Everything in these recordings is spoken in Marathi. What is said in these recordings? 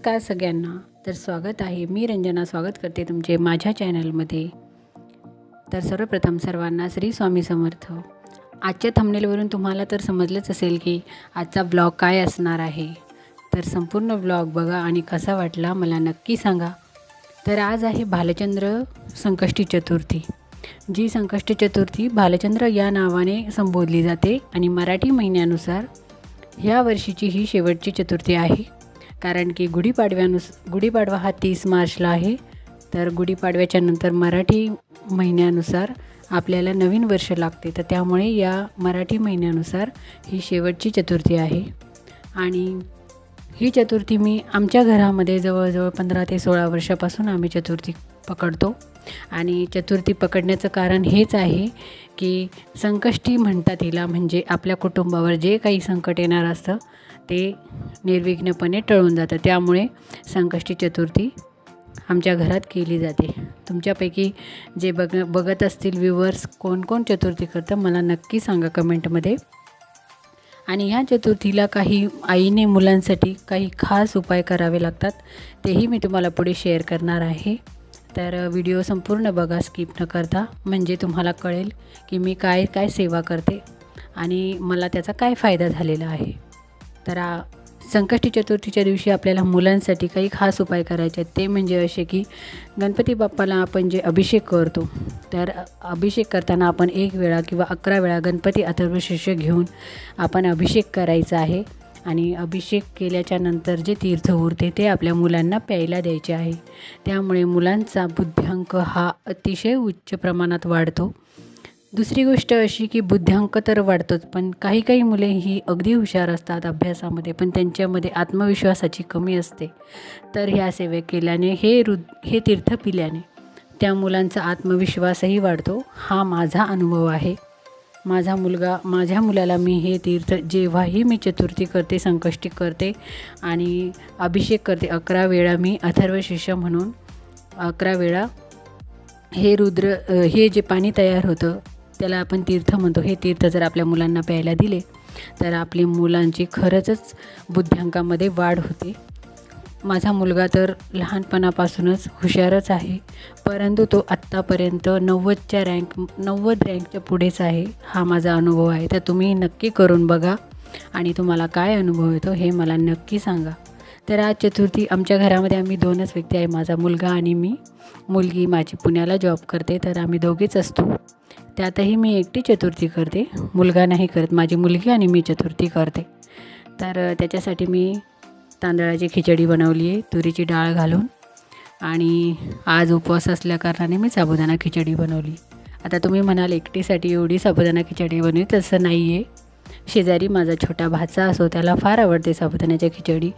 नमस्कार सगळ्यांना. तर स्वागत आहे. मी रंजना स्वागत करते तुमचे माझ्या चॅनलमध्ये. तर सर्वप्रथम सर्वांना श्री स्वामी समर्थ. आजच्या थंबनेलवरून तुम्हाला तर समजलंच असेल की आजचा ब्लॉग काय असणार आहे. तर संपूर्ण ब्लॉग बघा आणि कसा वाटला मला नक्की सांगा. तर आज आहे भालचंद्र संकष्टी चतुर्थी. जी संकष्टी चतुर्थी भालचंद्र या नावाने संबोधली जाते आणि मराठी महिन्यानुसार ह्या वर्षीची ही शेवटची चतुर्थी आहे. कारण की गुढीपाडव्यानुस गुढीपाडवा हा तीस मार्चला आहे. तर गुढीपाडव्याच्या नंतर मराठी महिन्यानुसार आपल्याला नवीन वर्ष लागते. तर त्यामुळे या मराठी महिन्यानुसार ही शेवटची चतुर्थी आहे. आणि ही चतुर्थी मी आमच्या घरामध्ये जवळजवळ पंधरा ते सोळा वर्षापासून आम्ही चतुर्थी पकडतो. आणि चतुर्थी पकडण्याचं कारण हेच आहे की संकष्टी म्हणतात हिला म्हणजे आपल्या कुटुंबावर जे काही संकट येणार असतं ते निर्विघ्नपणे टळून जातं. त्यामुळे संकष्टी चतुर्थी आमच्या घरात केली जाते. तुमच्यापैकी जे बघ बघत असतील व्ह्युअर्स कोण कोण चतुर्थी करतं मला नक्की सांगा कमेंटमध्ये. आणि ह्या चतुर्थीला काही आईने मुलांसाठी काही खास उपाय करावे लागतात तेही मी तुम्हाला पुढे शेअर करणार आहे. तर व्हिडिओ संपूर्ण बघा स्किप न करता. म्हणजे तुम्हाला कळेल की मी काय काय सेवा करते आणि मला त्याचा काय फायदा झालेला आहे. तर संकष्टी चतुर्थीच्या दिवशी आपल्याला मुलांसाठी काही खास उपाय करायचे आहेत. ते म्हणजे असे की गणपती बाप्पाला आपण जे अभिषेक करतो तर अभिषेक करताना आपण एक वेळा किंवा अकरा वेळा गणपती अथर्व शिष्य घेऊन आपण अभिषेक करायचा आहे. आणि अभिषेक केल्याच्यानंतर जे तीर्थ उरते ते आपल्या मुलांना प्यायला द्यायचे आहे. त्यामुळे मुलांचा बुद्ध्यांक हा अतिशय उच्च प्रमाणात वाढतो. दुसरी गोष्ट अशी की बुद्ध्यांक तर वाढतोच पण काही काही मुले ही अगदी हुशार असतात अभ्यासामध्ये पण त्यांच्यामध्ये आत्मविश्वासाची कमी असते. तर ह्या सेवे केल्याने हे रु हे तीर्थ पिल्याने त्या मुलांचा आत्मविश्वासही वाढतो. हा माझा अनुभव आहे. माझा मुलगा माझ्या मुलाला मी हे तीर्थ जेव्हाही मी चतुर्थी करते संकष्टी करते आणि अभिषेक करते अकरा वेळा मी अथर्व शिष्य म्हणून अकरा वेळा हे रुद्र हे जे पाणी तयार होतं त्याला आपण तीर्थ म्हणतो. हे तीर्थ जर आपल्या मुलांना प्यायला दिले तर आपली मुलांची खरंचच बुद्ध्यांकामध्ये वाढ होते. माझा मुलगा तर लहानपणापासूनच हुशारच आहे परंतु तो आत्तापर्यंत नव्वदच्या रँक नव्वद रँकच्या पुढेच आहे हा माझा अनुभव आहे. तर तुम्ही नक्की करून बघा आणि तुम्हाला काय अनुभव येतो हे मला नक्की सांगा. तर आज चतुर्थी आमच्या घरामध्ये आम्ही दोनच व्यक्ती आहे माझा मुलगा आणि मी. मुलगी माझी पुण्याला जॉब करते तर आम्ही दोघेच असतो. त्यातही मी एकटी चतुर्थी करते मुलगा नाही करत माझी मुलगी आणि मी चतुर्थी करते. तर त्याच्यासाठी मी तांदळाची खिचडी बनवली आहे तुरीची डाळ घालून. आणि आज उपवास असल्याकारणाने मी साबुदाणा खिचडी बनवली. आता तुम्ही म्हणाल एकटीसाठी एवढी साबुदाणा खिचडी बनवली तसं नाही आहे शेजारी माझा छोटा भाचा असो त्याला फार आवडते साबुदाण्याची खिचडी.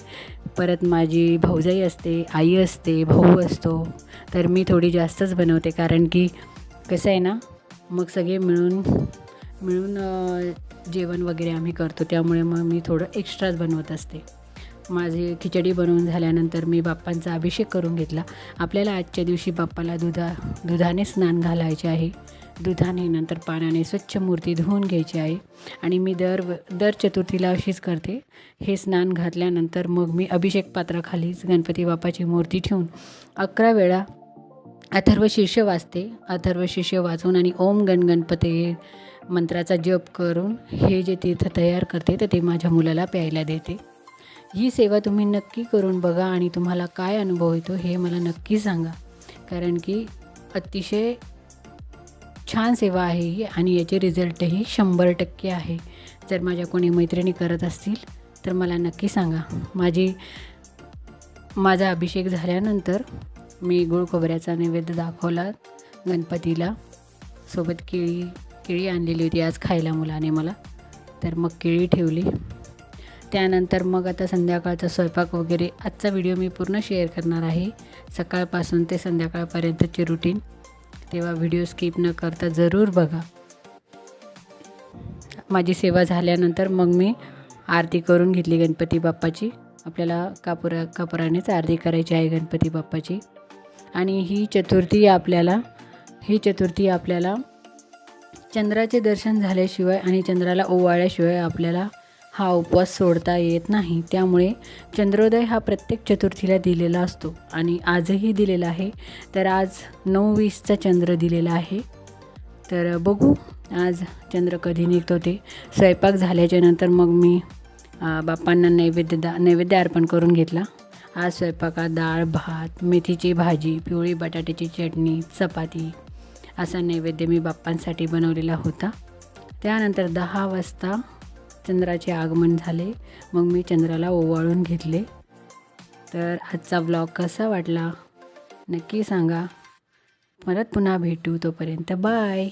परत माझी भाऊजाई असते आई असते भाऊ असतो तर मी थोडी जास्तच बनवते. कारण की कसं आहे ना मग सगळे मिळून मिळून जेवण वगैरे आम्ही करतो. त्यामुळे मग मी थोडं एक्स्ट्राच बनवत असते. माझी खिचडी बनवून झाल्यानंतर मी बाप्पांचा अभिषेक करून घेतला. आपल्याला आजच्या दिवशी बाप्पाला दुधा दुधाने स्नान घालायचे आहे. दुधाने नंतर पाण्याने स्वच्छ मूर्ती धुवून घ्यायची आहे. आणि मी दर दर चतुर्थीला अशीच करते. हे स्नान घातल्यानंतर मग मी अभिषेक पात्राखालीच गणपती बाप्पाची मूर्ती ठेवून अकरा वेळा अथर्व शीर्ष वाचते. अथर्व शीर्ष वाचून आणि ओम गण गणपती मंत्राचा जप करून हे जे तीर्थ तयार करते तर ते माझ्या मुलाला प्यायला देते. ही सेवा तुम्ही नक्की करून बघा आणि तुम्हाला काय अनुभव येतो हे मला नक्की सांगा. कारण की अतिशय छान सेवा आहे ही आणि याचे रिझल्टही शंभर टक्के आहे. जर माझ्या कोणी मैत्रिणी करत असतील तर मला नक्की सांगा. माझी माझा अभिषेक झाल्यानंतर मी गुळ खोबऱ्याचा नैवेद्य दाखवला गणपतीला. सोबत केळी केळी आणलेली होती आज खायला मुलाने मला. तर मग केळी ठेवली. त्यानंतर मग आता संध्याकाळचा स्वयंपाक वगैरे. आजचा व्हिडिओ मी पूर्ण शेअर करणार आहे. सकाळपासून ते संध्याकाळपर्यंतचे रुटीन तेव्हा व्हिडिओ स्किप न करता जरूर बघा. माझी सेवा झाल्यानंतर मग मी आरती करून घेतली गणपती बाप्पाची. आपल्याला कापुरा कापुरानेच आरती करायची आहे गणपती बाप्पाची. आणि ही चतुर्थी आपल्याला ही चतुर्थी आपल्याला चंद्राचे दर्शन झाल्याशिवाय आणि चंद्राला ओवाळल्याशिवाय आपल्याला हा उपवास सोडता येत नाही. त्यामुळे चंद्रोदय हा प्रत्येक चतुर्थीला दिलेला असतो आणि आजही दिलेला आहे. तर आज नऊ वीसचा चंद्र दिलेला आहे. तर बघू आज चंद्र कधी निघतो ते. स्वयंपाक झाल्याच्यानंतर मग मी बाप्पांना नैवेद्य दा नैवेद्य अर्पण करून घेतला. आज स्वयंपाकात डाळ भात मेथीची भाजी पिवळी बटाट्याची चटणी चपाती असा नैवेद्य मी बाप्पांसाठी बनवलेला होता. त्यानंतर दहा वाजता चंद्राचे आगमन झाले. मग मी चंद्राला ओवाळून घेतले. तर आजचा ब्लॉग कसा वाटला? नक्की सांगा. परत पुन्हा भेटू तोपर्यंत बाय